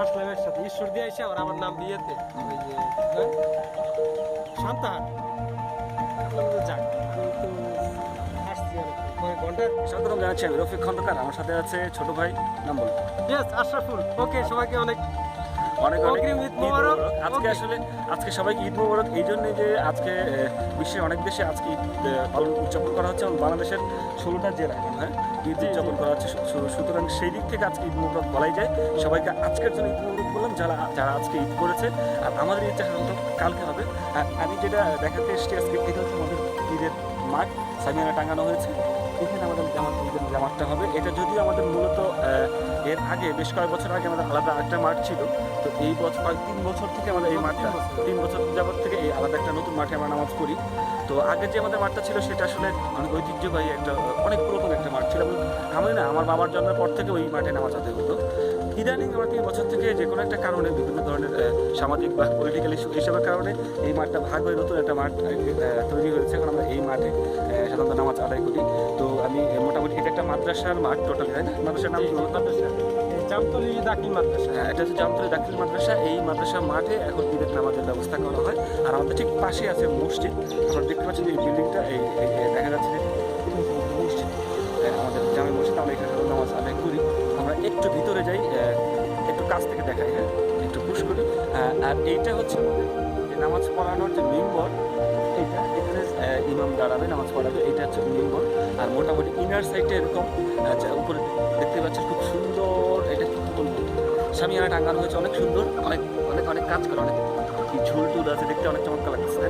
আসলাম একসাথে ঈশ্বর দিয়ে এসে আর আমার নাম দিয়েতে ওই যে হ্যাঁ? যাক। আমি আসছি আর কয়েক ঘণ্টা। স্বাগতম জানাচ্ছি আমি রফিক খন্দকার। আমার সাথে আছে ছোট ভাই নাম বলো। ইয়েস আশরাফুল। ওকে সবাইকে অনেক অনেক অনেক ঈদ মোবারক। আজকে আসলে আজকে সবাইকে ঈদ মোবারক। এই জন্য যে আজকে বিশ্বের অনেক দেশে আজকে ঈদ পালন উদযাপন করা হচ্ছে এবং বাংলাদেশের ষোলোটা জেলা হ্যাঁ ঈদ উদযাপন করা হচ্ছে। সুতরাং সেই দিক থেকে আজকে ঈদ মোবারক বলাই যায়। সবাইকে আজকের জন্য ঈদ মোবারক বললাম যারা যারা আজকে ঈদ করেছে। আর আমাদের ঈদটা সাধারণত কালকে হবে। আর আমি যেটা দেখাতে এসেছি আজকে এটা হচ্ছে আমাদের ঈদের মাঠ সামিয়ানা টাঙানো হয়েছে। এখানে আমাদের জামাত ঈদের জামাতটা হবে, এটা যদিও আমাদের মূলত এর আগে বেশ কয়েক বছর আগে আমাদের আলাদা একটা মাঠ ছিল, তো এই বছর কয়েক তিন বছর থেকে আমাদের এই মাঠটা, তিন বছর যাবত থেকে এই আলাদা একটা নতুন মাঠে আমরা নামাজ করি তো আগে যে আমাদের মাঠটা ছিল, সেটা আসলে অনেক ঐতিহ্যবাহী একটা, অনেক পুরাতন একটা মাঠ ছিল এবং আমি না, আমার বাবার জন্মের পর থেকে ওই মাঠে নামাজ আদায় হতো। ইদানিং আমরা তিন বছর থেকে যে কোনো একটা কারণে, বিভিন্ন ধরনের সামাজিক বা পলিটিক্যাল ইস্যু এইসবের কারণে এই মাঠটা ভাগ হয়ে নতুন একটা মাঠ তৈরি হয়েছে। এখন এই মাঠে সাধারণত নামাজ আদায় করি। তো আমি মোটামুটি এটা একটা মাদ্রাসার মাঠ টোটাল তাই না? মাদ্রাসার নাম মাদ্রাসা। জামতলি দাখিল মাদ্রাসা। হ্যাঁ, এটা হচ্ছে জামতলী দাখিল মাদ্রাসা। এই মাদ্রাসা মাঠে এখন ঈদের নামাজের ব্যবস্থা করা হয়। আর আমাদের ঠিক পাশে আছে মসজিদ। আপনারা দেখতে পাচ্ছেন যে এই বিল্ডিংটা এই দেখা যাচ্ছে যে মসজিদ। আমাদের জামে মসজিদ আমরা এখানে নামাজ আদায় করি। আমরা একটু ভিতরে যাই একটু কাছ থেকে দেখাই হ্যাঁ একটু পুশ করি। আর এইটা হচ্ছে আমাদের নামাজ পড়ানোর যে মেম্বর এইটা এখানে ইমাম দাঁড়াবে, নামাজ পড়াবে, এটা হচ্ছে মেম্বর। আর মোটামুটি ইনার সাইডে এরকম উপরে দেখতে পাচ্ছেন খুব সুন্দর, এটা কি বলব? সামিয়ানা টাঙ্গানো হয়েছে, অনেক সুন্দর, অনেক অনেক অনেক কাজ করে, অনেক কি ঝুল টুল আছে, দেখতে অনেক চমৎকার লাগছে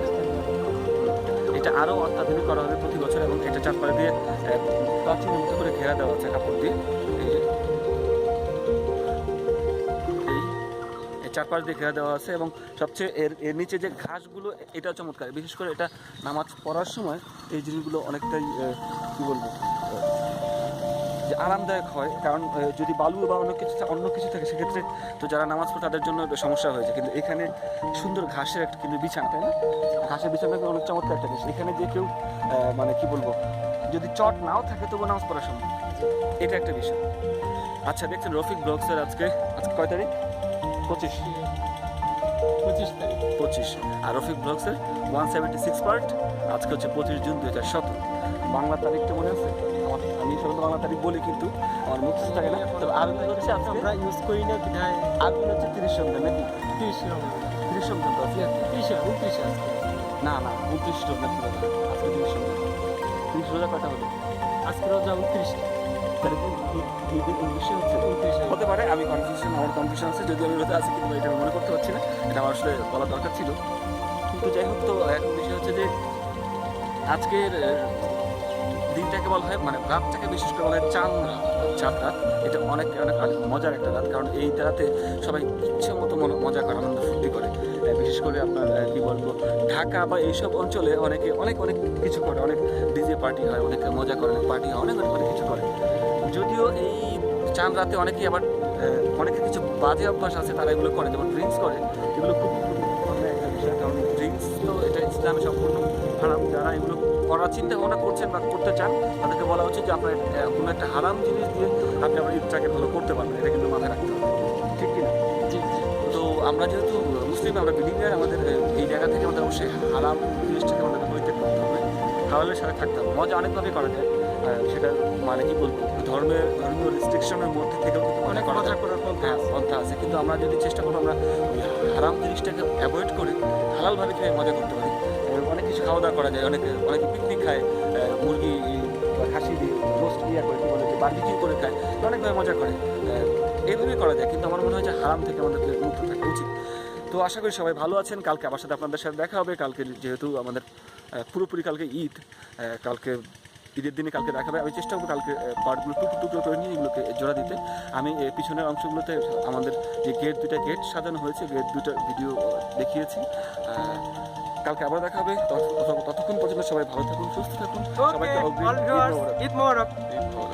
এটা আরও অত্যাধুনিক করা হবে প্রতি বছর, এবং এটা চারপাশে দিয়ে প্রাচীন মতো করে ঘেরা দেওয়া আছে কাপড় দিয়ে। চারপাশ দিয়ে ঘেরা দেওয়া আছে এবং সবচেয়ে এর এর নিচে যে ঘাসগুলো, এটা চমৎকার। বিশেষ করে এটা নামাজ পড়ার সময় এই জিনিসগুলো অনেকটাই কী বলব যে আরামদায়ক হয়। কারণ যদি বালু বা অন্য কিছু অন্য কিছু থাকে, সেক্ষেত্রে তো যারা নামাজ পড়ে তাদের জন্য সমস্যা হয়েছে কিন্তু এখানে সুন্দর ঘাসের একটা কিন্তু বিছানা, তাই না? ঘাসের বিছানা অনেক চমৎকার একটা জিনিস এখানে যে কেউ মানে কি বলব, যদি চট নাও থাকে তবু নামাজ পড়া সম্ভব এটা একটা বিষয়। আচ্ছা দেখছেন রফিক ব্লগসের আজকে আজকে কয় তারিখ? পঁচিশ। পঁচিশ পঁচিশ। আর রফিক ব্লগসের ওয়ান সেভেন্টি সিক্স পার্ট আজকে হচ্ছে পঁচিশ জুন দু হাজার সতেরো। বাংলা তারিখটা মনে আছে? আমার আমি সাধারণত বাংলা তারিখ বলি কিন্তু আমার মুখ থাকে না। তবে আরবি হচ্ছে আজকে আমরা ইউজ করি না বিধায় আরবি হচ্ছে তিরিশ রমজান নাকি? তিরিশ তিরিশ তো আছে তিরিশে উনত্রিশে না না উনত্রিশ রমজান আজকে তিরিশ রমজান। তিরিশ রোজা কটা হলো আজকে রোজা উনত্রিশটা। হচ্ছে হতে পারে, আমি কনফিউশন আমার কনফিউশন আছে যদি আমি রোজা আছি, কিন্তু এটা আমি মনে করতে পারছি না। এটা আমার আসলে বলা দরকার ছিল। কিন্তু যাই হোক, তো এখন বিষয় হচ্ছে যে, আজকের দিনটাকে বলা হয় মানে রাতটাকে বিশেষ করে বলা হয় রাত চাঁদ রাত। এটা অনেক অনেক অনেক মজার একটা রাত কারণ এই রাতে সবাই ইচ্ছে মতো মন- মজা করে আনন্দ ফুর্তি করে। বিশেষ করে আপনার কি বলব ঢাকা বা এইসব অঞ্চলে অনেকে অনেক অনেক কিছু করে অনেক ডিজে পার্টি হয় অনেকে মজা করে অনেক পার্টি হয় অনেক অনেক অনেক কিছু করে। যদিও এই চাঁদ রাতে অনেকেই আবার আহ, অনেকের কিছু বাজে অভ্যাস আছে তারা এগুলো করে যেমন ড্রিঙ্কস করে এগুলো করার চিন্তা ভাবনা করছেন বা করতে চান তাদেরকে বলা উচিত যে আপনার কোনো একটা হারাম জিনিস দিয়ে আপনি আপনার ঈদটাকে ভালো করতে পারবেন এটা কিন্তু মাথায় রাখতে হবে। ঠিক কিনা? তো আমরা যেহেতু মুসলিম আমরা বিলিভার আমাদের এই জায়গা থেকে আমাদের অবশ্যই হারাম জিনিসটাকে আমাদের পরিত্যাগ করতে হবে। হালালের সাথে থাকতে হবে। মজা অনেকভাবে করা যায় সেটা মানে কি বলব? ধর্মের ধর্মীয় রেস্ট্রিকশনের মধ্যে থেকেও কিন্তু অনেক করা মজা যায়। করার পন্থা হ্যাঁ আছে। পন্থা আছে। কিন্তু আমরা যদি চেষ্টা করব আমরা হারাম জিনিসটাকে অ্যাভয়েড করে হালালভাবে কীভাবে মজা করতে পারি অনেক খাওয়া দাওয়া করা যায়। অনেকে অনেকে পিকনিক খায় মুরগি খাসি দিয়ে রোস্ট ইয়া করে কি বলে বার্বিকিউ করে খায়। অনেকভাবে মজা করে। আহ, এইভাবেই করা যায়। কিন্তু আমার মনে হয় যে হারাম থেকে আমাদেরকে মুক্ত থাকা উচিত। তো আশা করি সবাই ভালো আছেন। কালকে আমার সাথে আপনাদের সাথে দেখা হবে। কালকে যেহেতু আমাদের পুরোপুরি কালকে ঈদ কালকে ঈদের দিনে কালকে দেখাবে আমি চেষ্টা করব কালকে পার্টগুলো টুকরো টুকরো করে নিয়ে এগুলোকে জোড়া দিতে। আমি পিছনের অংশগুলোতে আমাদের যে গেট দুটা গেট সাজানো হয়েছে। গেট দুটা ভিডিও দেখিয়েছি। কালকে আবার দেখা হবে তত- তত- ততক্ষণ পর্যন্ত সবাই ভালো থাকুন সুস্থ থাকুন সবাইকে ঈদ মোবারক। ঈদ মোবারক.